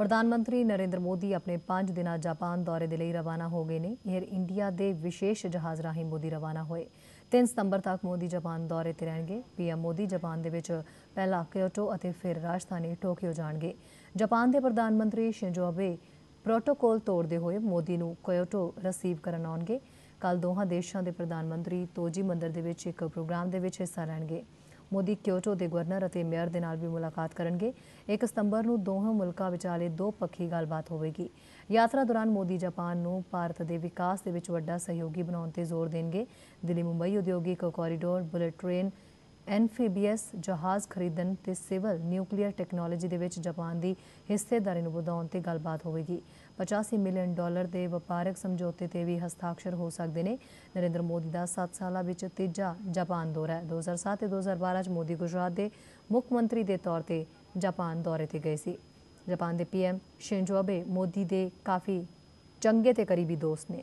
ਪ੍ਰਧਾਨ ਮੰਤਰੀ ਨਰਿੰਦਰ ਮੋਦੀ ਆਪਣੇ 5 ਦਿਨਾਂ ਜਾਪਾਨ ਦੌਰੇ ਦੇ ਲਈ ਰਵਾਨਾ ਹੋ ਗਏ ਨੇ। 에ਅਰ ਇੰਡੀਆ ਦੇ ਵਿਸ਼ੇਸ਼ ਜਹਾਜ਼ ਰਾਹੀਂ ਮੋਦੀ ਰਵਾਨਾ ਹੋਏ। 3 ਸਤੰਬਰ ਤੱਕ ਮੋਦੀ ਜਾਪਾਨ ਦੌਰੇ ਤੇ ਰਹਿਣਗੇ। ਪੀਐਮ ਮੋਦੀ ਜਾਪਾਨ ਦੇ ਵਿੱਚ ਪਹਿਲਾਂ ਕਿਓਟੋ ਅਤੇ ਫਿਰ ਰਾਜਧਾਨੀ ਟੋਕੀਓ ਜਾਣਗੇ। ਜਾਪਾਨ ਦੇ ਪ੍ਰਧਾਨ ਮੰਤਰੀ ਸ਼ਿੰਜੋ ਅਬੇ ਪ੍ਰੋਟੋਕੋਲ ਤੋੜਦੇ ਹੋਏ ਮੋਦੀ ਨੂੰ ਕਿਓਟੋ ਰਿਸੀਵ ਕਰਨ ਆਉਣਗੇ। ਕੱਲ ਦੋਹਾਂ ਦੇਸ਼ਾਂ ਦੇ ਪ੍ਰਧਾਨ ਮੰਤਰੀ ਤੋਜੀ ਮੰਦਰ ਦੇ ਵਿੱਚ ਇੱਕ ਪ੍ਰੋਗਰਾਮ ਦੇ ਵਿੱਚ ਹਿੱਸਾ ਲੈਣਗੇ। ਮੋਦੀ ਕਿਓਟੋ ਦੇ ਗਵਰਨਰ ਅਤੇ ਮੇਅਰ ਦੇ ਨਾਲ ਵੀ ਮੁਲਾਕਾਤ ਕਰਨਗੇ? 1 ਸਤੰਬਰ ਨੂੰ ਦੋਹਾਂ ਮੁਲਕਾਂ ਵਿਚਾਲੇ ਦੋ ਪੱਖੀ ਗੱਲਬਾਤ ਹੋਵੇਗੀ। ਯਾਤਰਾ ਦੌਰਾਨ ਮੋਦੀ ਜਾਪਾਨ ਨੂੰ ਭਾਰਤ ਦੇ ਵਿਕਾਸ ਦੇ ਵਿੱਚ ਵੱਡਾ ਸਹਿਯੋਗੀ ਬਣਾਉਣ ਤੇ ਜ਼ੋਰ ਦੇਣਗੇ। ਦਿੱਲੀ ਮੁੰਬਈ ਉਦਯੋਗਿਕ ਕੋਰੀਡੋਰ, ਬੁਲੇਟ ਟ੍ਰੇਨ ਐਨਫੀਬੀਐਸ ਜਹਾਜ਼ ਖਰੀਦਣ ਤੇ ਸਿਵਲ ਨਿਊਕਲੀਅਰ ਟੈਕਨੋਲੋਜੀ ਦੇ ਵਿੱਚ ਜਾਪਾਨ ਦੀ ਹਿੱਸੇਦਾਰੀ ਨੂੰ ਵਧਾਉਣ ਤੇ ਗੱਲਬਾਤ ਹੋਵੇਗੀ। 85 ਮਿਲੀਅਨ ਡਾਲਰ ਦੇ ਵਪਾਰਕ ਸਮਝੌਤੇ ਤੇ ਵੀ ਹਸਤਾਖਰ ਹੋ ਸਕਦੇ ਨੇ। ਨਰਿੰਦਰ ਮੋਦੀ ਦਾ 7 ਸਾਲਾਂ ਵਿੱਚ ਤੀਜਾ ਜਾਪਾਨ ਦੌਰਾ ਹੈ। 2007 ਤੇ 2012 ਚ ਮੋਦੀ ਗੁਜਰਾਤ ਦੇ ਮੁੱਖ ਮੰਤਰੀ ਦੇ ਤੌਰ ਤੇ ਜਾਪਾਨ ਦੌਰੇ ਤੇ ਗਏ ਸੀ। ਜਾਪਾਨ ਦੇ ਪੀਐਮ ਸ਼ਿੰਜੋ ਅਬੇ ਮੋਦੀ ਦੇ ਕਾਫੀ ਚੰਗੇ ਤੇ ਕਰੀਬੀ ਦੋਸਤ ਨੇ।